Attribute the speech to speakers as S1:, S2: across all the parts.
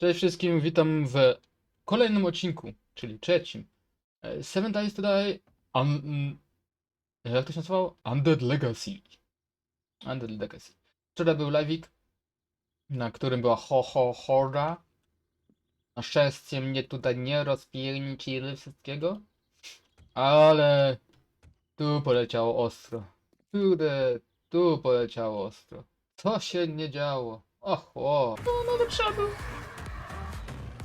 S1: Cześć wszystkim, witam w kolejnym odcinku, czyli trzecim. E, Seven Days to Die. Un... mm, Jak to się nazywało? Undead Legacy. Undead Legacy. Wczoraj był live'ik, na którym była ho ho horda. Na szczęście mnie tutaj nie rozpierniczyli wszystkiego. Ale tu poleciało ostro. Kurde, tu poleciało ostro. Co się nie działo? Och, o. No, no do przodu.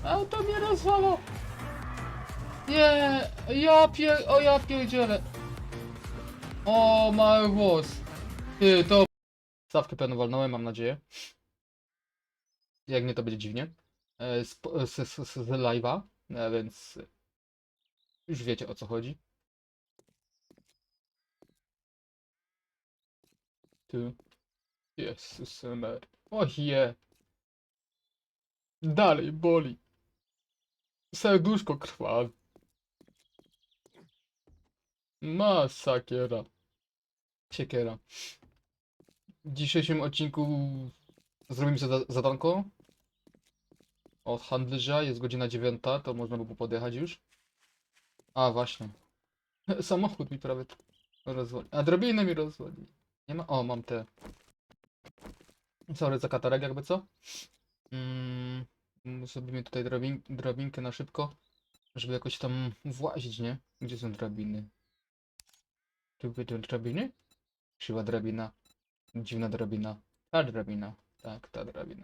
S1: Auto mnie rozwalło. Nie, ja pier... O ja pierdzielę. O, mały włos. Ty, to... Stawkę pełną walnąłem, mam nadzieję. Jak nie, to będzie dziwnie. Z, z, z, z live'a, e, więc... Już wiecie o co chodzi. Tu. Jezus Mary. O je. Dalej boli. Serduszko krwawi. Masakiera. Siekiera. W dzisiejszym odcinku zrobimy sobie za- zadanko. Od handlarza, jest godzina dziewiąta, to można by było podjechać już. A, właśnie. Samochód mi prawie rozwali. A drabinę mi rozwali. Nie ma? O, mam te. Sorry za katarek, jakby co. Mm, zrobimy tutaj drabin drabinkę na szybko, żeby jakoś tam włazić, nie? Gdzie są drabiny? Tu były drabiny? Krzywa drabina. Dziwna drabina. Ta drabina. Tak, ta drabina.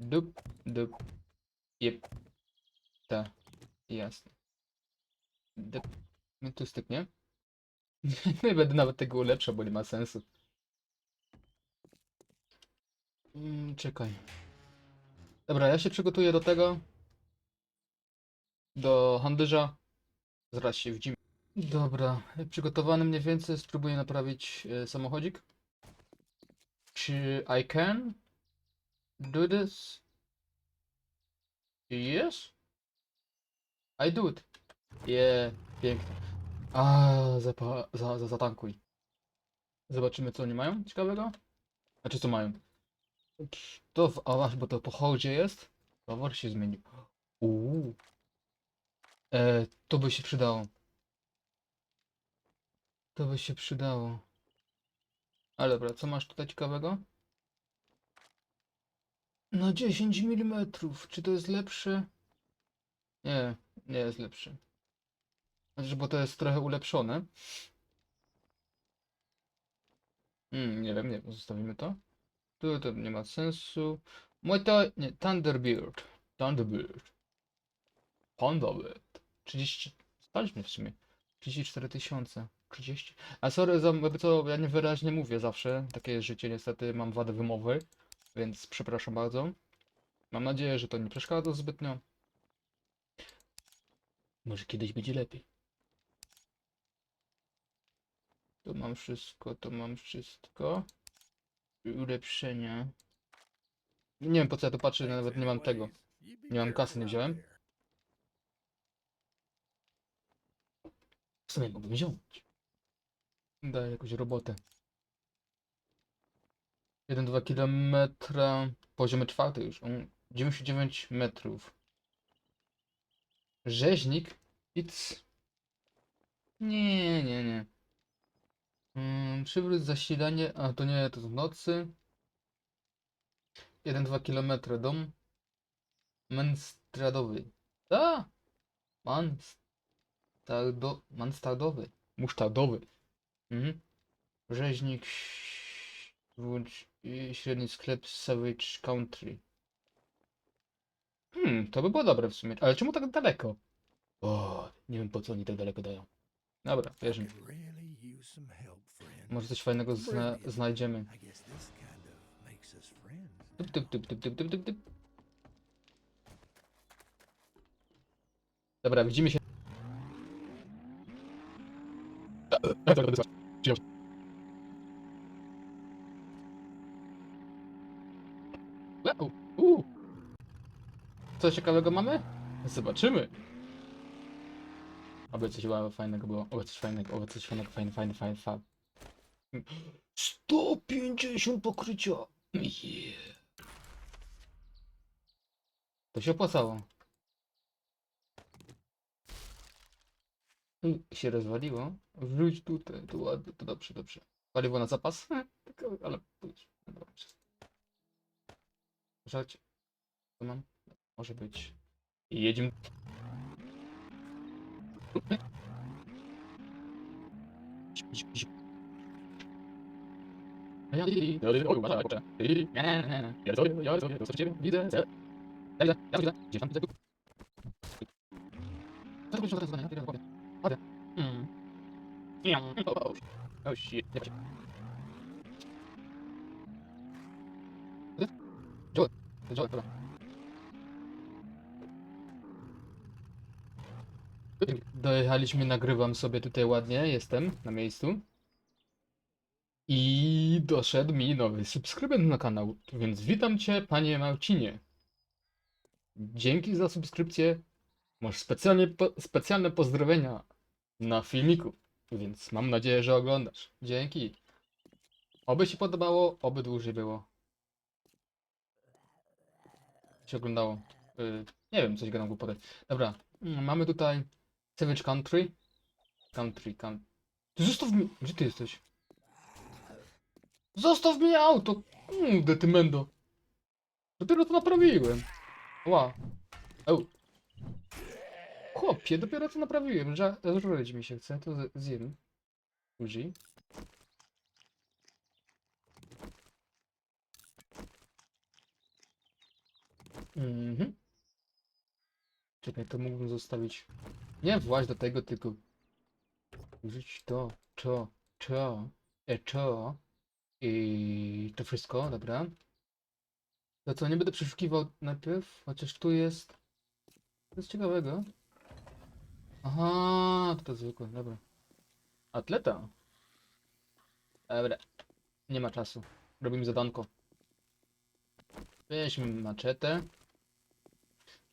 S1: Dup, dup. Jep. Ta. Jasne. Dup. No tu styknie. Nie będę nawet tego ulepszał, bo nie ma sensu. Mm, czekaj. Dobra, ja się przygotuję do tego. Do handlarza. Zaraz się widzimy. Dobra, przygotowany mniej więcej. Spróbuję naprawić e, samochodzik. Czy I can do this? Yes? I do it. Yeah, pięknie. A, zapa za, za, zatankuj. Zobaczymy co oni mają ciekawego. Znaczy co mają. To w, a masz, bo to po hołdzie jest? Towar się zmienił. Uuu. E, to by się przydało. To by się przydało. Ale dobra, co masz tutaj ciekawego? Na 10 mm. Czy to jest lepsze? Nie, nie jest lepsze. Znaczy, bo to jest trochę ulepszone. Hmm, nie wiem, nie zostawimy to. To nie ma sensu. Mój to. Nie, Thunderbird. Thunderbird. Thunderbird. 30. Staliśmy w sumie. 34 tysiące. 30. A sorry za co, ja niewyraźnie mówię zawsze. Takie życie, niestety mam wadę wymowy. Więc przepraszam bardzo. Mam nadzieję, że to nie przeszkadza zbytnio. Może kiedyś będzie lepiej. Tu mam wszystko, tu mam wszystko. Ulepszenia. Nie wiem po co ja tu patrzę, nawet nie mam tego. Nie mam kasy, nie wziąłem. W sumie mógłbym wziąć. Daj jakąś robotę. 1-2 kilometra. Poziomy czwarty już. Um, 99 metrów. Rzeźnik? It's... Nie, nie, nie. Mm, przywróć zasilanie. A to nie, to w nocy. 1-2 km dom. Menstradowy. A! Manstardo... Manstardowy. Musztardowy. Mhm. Rzeźnik. Włącz średni sklep Savage Country. Hmm, to by było dobre w sumie. Ale czemu tak daleko? O, nie wiem po co oni tak daleko dają. Dobra, bierzemy. Może coś fajnego zna znajdziemy. Typ, typ, typ, typ, typ, typ, typ, typ. Dobra, widzimy się. Wow. Co ciekawego mamy? Zobaczymy. Oby coś fajnego było. Oby coś fajnego, oby coś fajnego, fajne, fajne, fajne, fajne. 150 pokrycia! To się opłacało. Tu się rozwaliło. Wróć tutaj, to ładnie, to dobrze, dobrze. Paliwo na zapas? Hm, tylko, ale pójdź. Żarcie. Co mam? Może być. I jedziemy. To ciebie widzę. Mm. Oh, oh, oh. Dojechaliśmy, nagrywam sobie tutaj ładnie, jestem na miejscu. I doszedł mi nowy subskrybent na kanał, więc witam Cię, Panie Marcinie. Dzięki za subskrypcję. Masz specjalnie, po, specjalne pozdrowienia na filmiku, więc mam nadzieję, że oglądasz. Dzięki. Oby się podobało, oby dłużej było. Się oglądało. Y, nie wiem, coś gadam głupotę. Dobra, mamy tutaj Savage Country. Country, country. Ty zostaw mi... Gdzie ty jesteś? Zostaw mi auto! Kurde, ty mendo. Dopiero to naprawiłem. Ła. Eł. Chłopie, dopiero to naprawiłem. Żreć mi się chce, to zjem. Uzi. Mhm. Czekaj, to mógłbym zostawić. Nie właź do tego, tylko użyć to, to, to, e, to i to wszystko, dobra. To co, nie będę przeszukiwał najpierw, chociaż tu jest coś ciekawego. Aha, to, to zwykłe, dobra. Atleta. Dobra, nie ma czasu. Robimy zadanko. Weźmy maczetę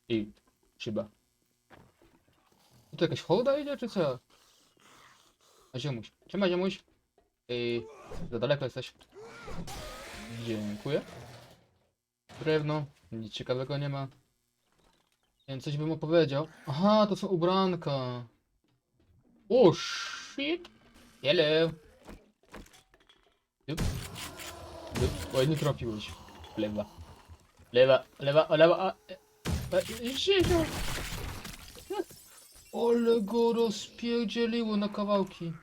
S1: i szyba. Tu jakaś hołda idzie, czy co? A ziomuś. Siema ziomuś. Ej, za daleko jesteś. Dziękuję. Drewno. Nic ciekawego nie ma. Nie wiem, coś bym opowiedział. Aha, to są ubranka. O shit. Hello. Dup. Dup. Oj, nie trafiłeś. Lewa. Lewa, lewa, o, lewa. A, e, e. Ale go rozpierdzieliło na kawałki.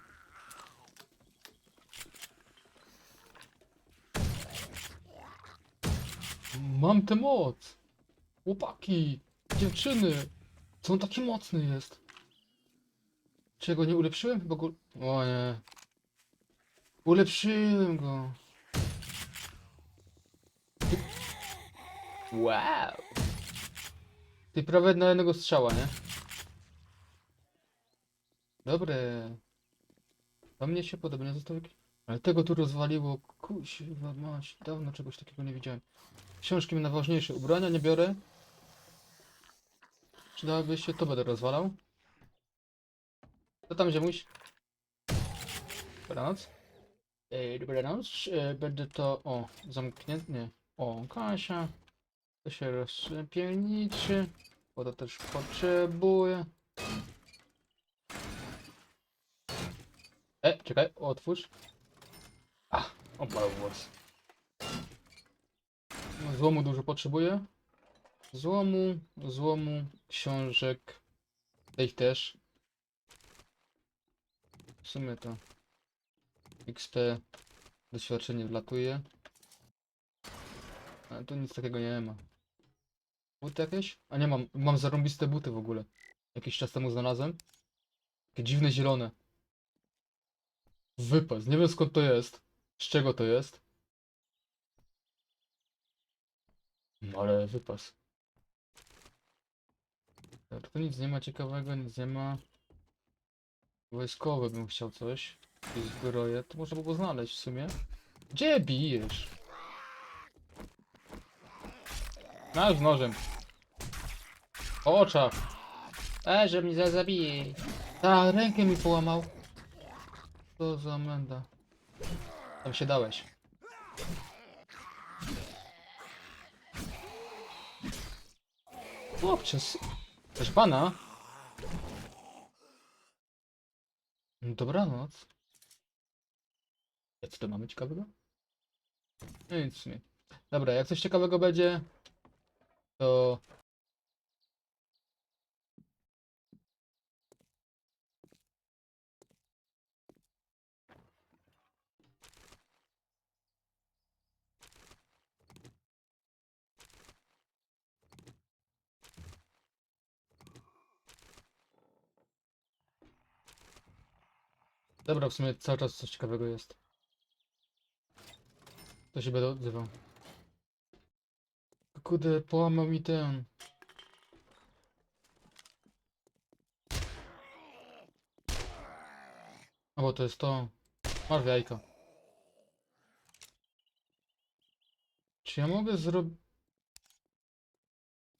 S1: Mam tę moc. Chłopaki, dziewczyny. Co on taki mocny jest? Czy ja go nie ulepszyłem? Chyba go... O nie. Ulepszyłem go. Ty- Wow. Ty prawie na jednego strzała, nie? Dobre. To mnie się podoba, nie został. Ale tego tu rozwaliło, kuźwa mać, dawno czegoś takiego nie widziałem. Książki na ważniejsze ubrania nie biorę. Przydałoby się, to będę rozwalał. Co tam ziemuś? Dobranoc. Ej, dobranoc. E, będę to, o, zamknięty, nie. O, Kasia. To się rozpielniczy. To też potrzebuję. E, czekaj, otwórz. Ach, obalł włos. Złomu dużo potrzebuję. Złomu, złomu, książek. Tych też. W sumie to XP doświadczenie wlatuje. Ale tu nic takiego nie ma. Buty jakieś? A nie mam, mam zarąbiste buty w ogóle. Jakiś czas temu znalazłem. Takie dziwne zielone. Wypas, nie wiem skąd to jest. Z czego to jest. No ale wypas. Tu nic nie ma ciekawego, nic nie ma. Wojskowy bym chciał coś. Jakieś zbroje, to można było znaleźć w sumie. Gdzie bijesz? Masz nożem. Po oczach. E, że mnie za zabije. Ta, rękę mi połamał. Co za menda. Tam się dałeś. Chłopcze, s- proszę pana. Dobranoc. A co tu mamy ciekawego? No nic w sumie. Dobra, jak coś ciekawego będzie, to... Dobra, w sumie cały czas coś ciekawego jest. To się będę odzywał. Kurde, połamał mi ten. O, bo to jest to. Masz jajka. Czy ja mogę zrobić...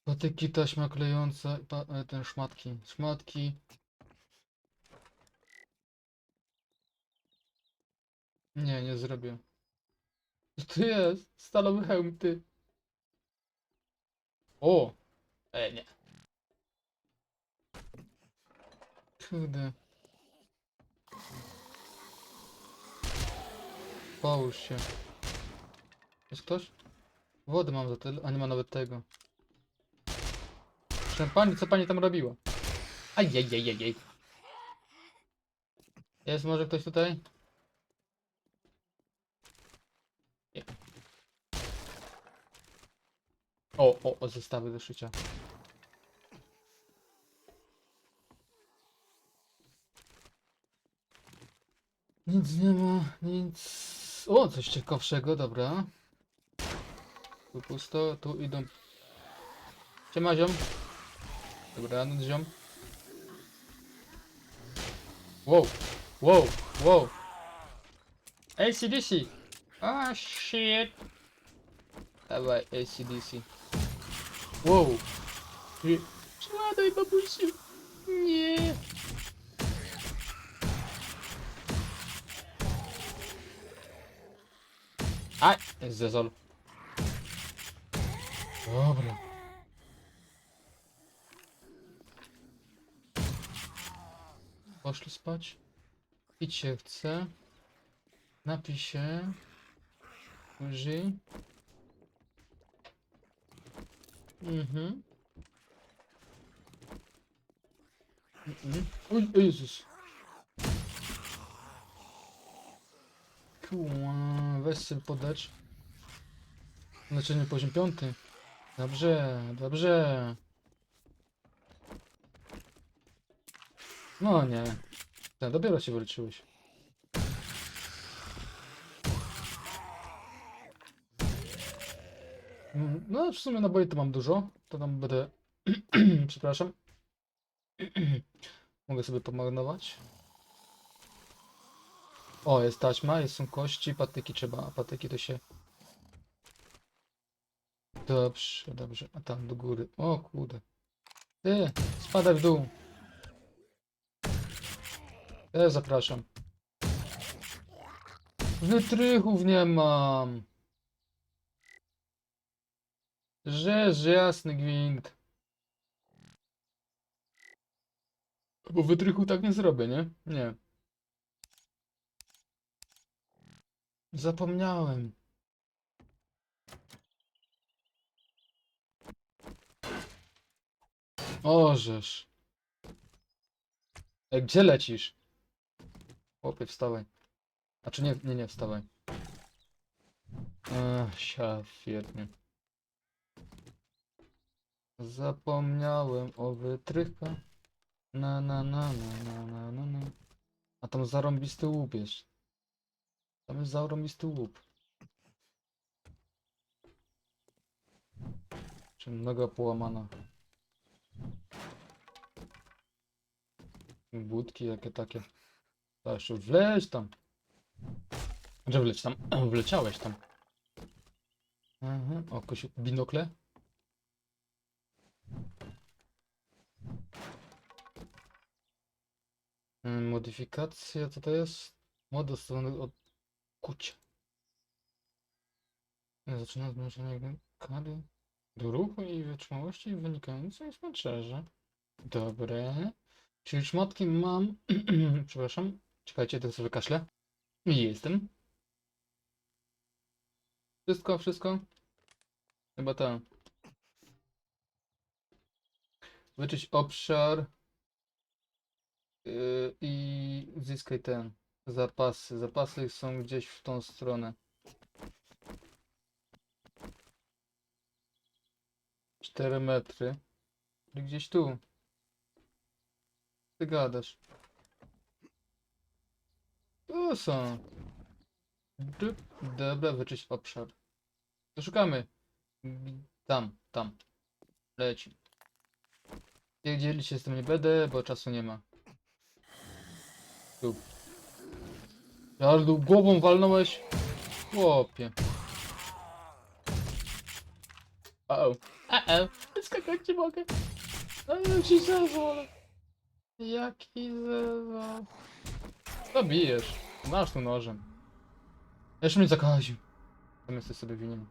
S1: Patyki, taśma klejąca, pa, e, ten szmatki. Szmatki. Nie, nie zrobię. Co to jest? Stalowy hełm, ty. O! E, nie. Kurde. Połóż się. Jest ktoś? Wody mam za tyle, a nie ma nawet tego. Proszę pani, co pani tam robiła? Ajajajajaj. Jest może ktoś tutaj? O, o, o, zestawy do szycia. Nic nie ma, nic. O, coś ciekawszego, dobra. Tu pusto, tu idą. Siema ziom. Dobra, no ziom. Wow, wow, wow. ACDC. Ah, shit. Dawaj, ACDC. Wow. Przeładuj, babusiu. Nie. Aj, zezol. Dobra. Poszli spać. Pić się chce. Napij się. Użyj. Mhm. Mhm. Oj, o Jezus. Kurwa, weź sobie podać. Leczenie poziom piąty. Dobrze, dobrze. No nie. Tak, dopiero się wyleczyłeś. No, w sumie naboi to mam dużo. To tam będę. Przepraszam. Mogę sobie pomagnować. O, jest taśma, jest są kości, patyki trzeba, a patyki to się... Dobrze, dobrze, a tam do góry. O kurde. Ty, spadaj w dół. Ja zapraszam. Wytrychów nie mam. Rzeż jasny gwint. Bo wytrychu tak nie zrobię, nie? Nie. Zapomniałem. Ożesz. Ej, gdzie lecisz? Chłopie, wstawaj. Znaczy nie, nie, nie, wstawaj. Ach, świetnie. Zapomniałem o wytrychach. Na na na na na na na. A tam zarąbisty łup jest. Tam jest zarąbisty łup. Czy noga połamana. Budki jakie takie. Jeszcze wleć tam. Że wleć tam. Wleciałeś tam. Mhm. O, binokle. Modyfikacja, co to jest? Mod dostosowany od kucia. Zaczyna zmniejszenie kary. Do ruchu i wytrzymałości wynikającej z pancerza. Dobre. Czyli szmatki mam... Przepraszam. Czekajcie, to sobie wykaszlę. I jestem. Wszystko, wszystko? Chyba tak. Wyczyść obszar. Yy, I zyskaj ten. Zapasy. Zapasy są gdzieś w tą stronę. 4 metry. Gdzieś tu. Ty gadasz. Tu są. Dobra, wyczyść obszar. To szukamy. Tam, tam. Leci. Nie dzielić się z tym nie będę, bo czasu nie ma. Tu. Ale głową walnąłeś. Chłopie. Uh-oh. Uh-oh. Skakać nie mogę. No jaki zezwol. Jaki zezwol. Co bijesz? Masz tu nożem. Jeszcze mnie zakaził. Tam jesteś sobie winien.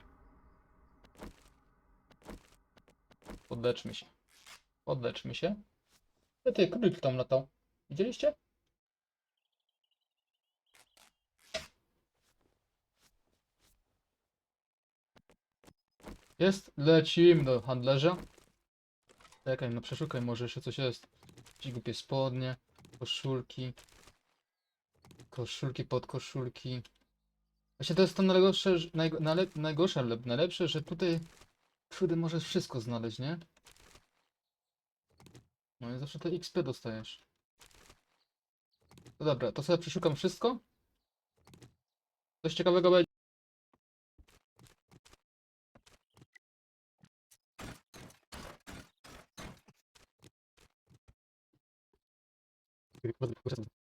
S1: Podleczmy się. Podleczmy się. E ty, królik tam latał. Widzieliście? Jest, lecimy do handlerza. Czekaj, no przeszukaj, może jeszcze coś jest. Jakieś głupie spodnie, koszulki. Koszulki, podkoszulki. Właśnie to jest to najgorsze, najgo- nale, najgorsze, najlepsze, że tutaj kurde możesz wszystko znaleźć, nie? No i zawsze te XP dostajesz. No dobra, to sobie przeszukam wszystko. Coś ciekawego będzie. 그리고 보셨습니다.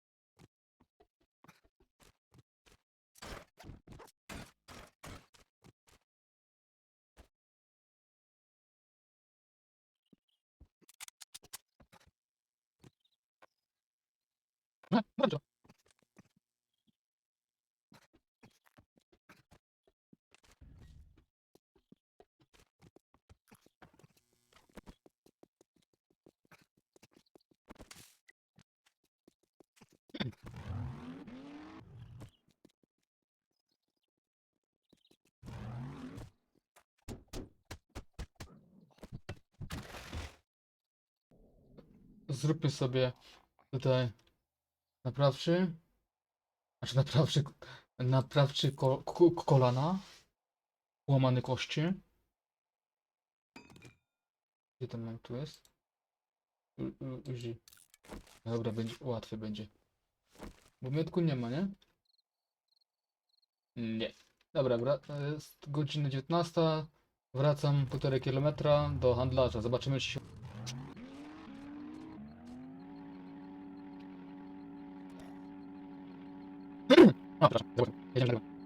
S1: Zróbmy sobie tutaj naprawczy. Znaczy naprawczy, naprawczy ko, ko, kolana. Łamane kości. Gdzie tam mam? Tu jest? Uzi. Dobra, będzie, łatwiej będzie. Bo miotku nie ma, nie? Nie. Dobra, jest godzina 19. Wracam półtorej kilometra do handlarza. Zobaczymy, czy się... A, przepraszam, dobra, jedziemy dalej.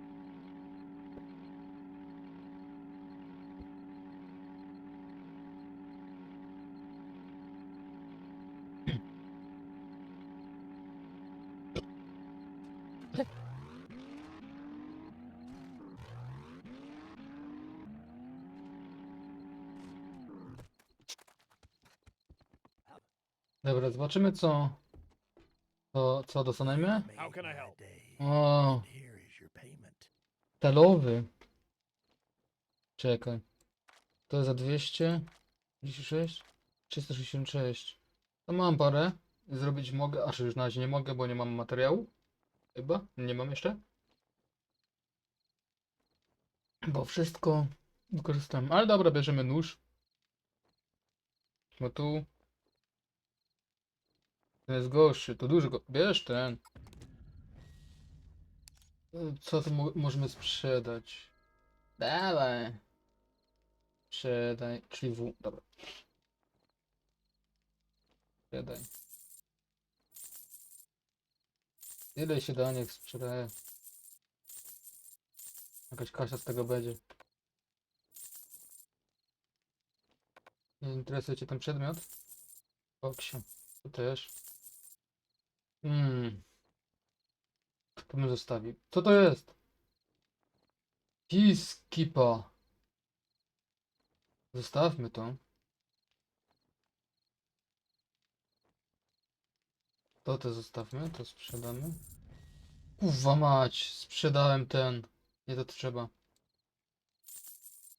S1: Dobra, zobaczymy co... Co, co dostaniemy.
S2: Here is your payment.
S1: Stalowy. Czekaj. To jest za 200. 36. 366. To mam parę. Zrobić mogę. A czy już na razie nie mogę, bo nie mam materiału? Chyba. Nie mam jeszcze. Bo wszystko wykorzystałem. Ale dobra, bierzemy nóż. Bo tu. Ten jest gorszy. To duży go. Bierz ten. Co tu mo możemy sprzedać? Dawaj. Sprzedaj, czyli W, dobra. Sprzedaj. Ile się da, niech sprzedaje. Jakaś kasia z tego będzie. Nie interesuje cię ten przedmiot? Oksie. To też. Hmm. To bym zostawił. Co to jest? Peacekeeper. Zostawmy to. To te zostawmy, to sprzedamy. Uwa mać, sprzedałem ten. Nie to trzeba.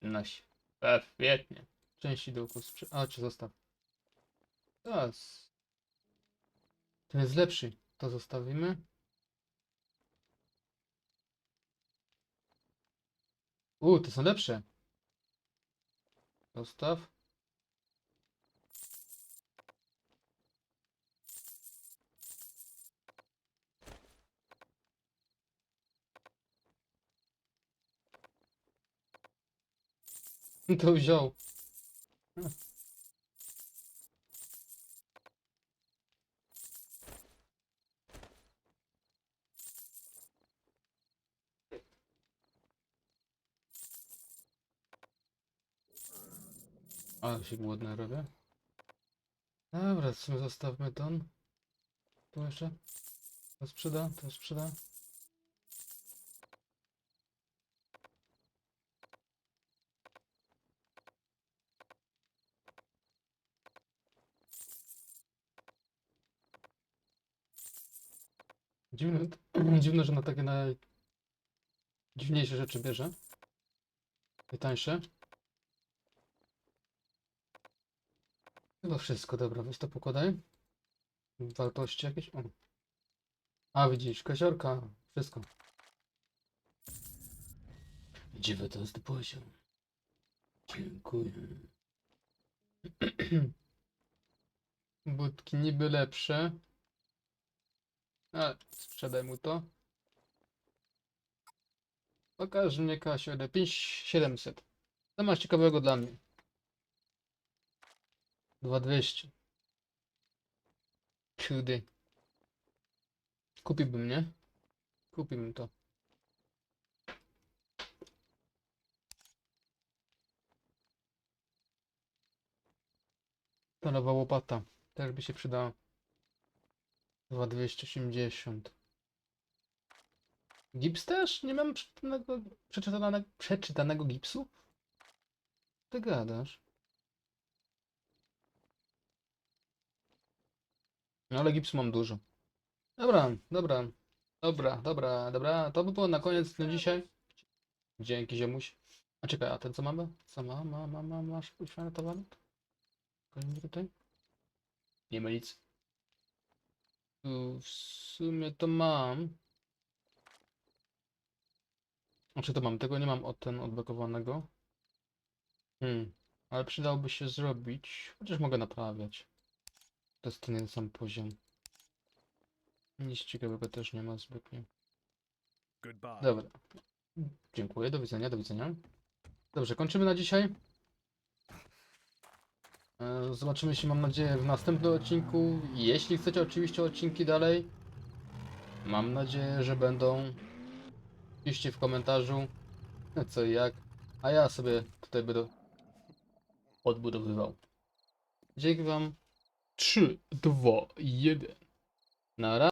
S1: Noś. E, świetnie. Części dołku sprze... A, czy zostaw. Teraz. Ten jest lepszy. To zostawimy. U, te są lepsze. Zostaw. To wziął. Ale się głodny robię. Dobra, w zostawmy ton. Tu jeszcze. To sprzeda, to sprzeda. Dziwne, dziwne, że na takie najdziwniejsze rzeczy bierze. Najtańsze. Chyba wszystko, dobra, weź to pokładaj. Wartości jakieś? O. A widzisz, koziorka, wszystko. Dziewiętnasty poziom. Dziękuję. Budki niby lepsze. A, sprzedaj mu to. Pokaż mnie Kasio, 5700. Co masz ciekawego dla mnie? 2200. Kurde. Kupiłbym, nie? Kupiłbym to. Stalowa łopata. Też by się przydała. 2280. Gips też? Nie mam przeczytanego, przeczytanego, przeczytanego gipsu? Ty gadasz. No ale gipsu mam dużo. Dobra, dobra, dobra, dobra, dobra. To by było na koniec na dzisiaj. Dzięki ziemuś. A czekaj, a ten co mamy? Co ma, ma, ma, ma, masz talent? Kolejny tutaj? Nie ma nic. Tu w sumie to mam. Znaczy to mam, tego nie mam od ten odblokowanego. Hmm, ale przydałoby się zrobić, chociaż mogę naprawiać. To jest ten sam poziom. Nic ciekawego też nie ma zbytnio. Dobra. Dziękuję, do widzenia, do widzenia. Dobrze, kończymy na dzisiaj. E, Zobaczymy się, mam nadzieję, w następnym odcinku. Jeśli chcecie oczywiście odcinki dalej, mam nadzieję, że będą. Piszcie w komentarzu, co i jak. A ja sobie tutaj będę odbudowywał. Dzięki Wam. 3, 2, 1. Na razie.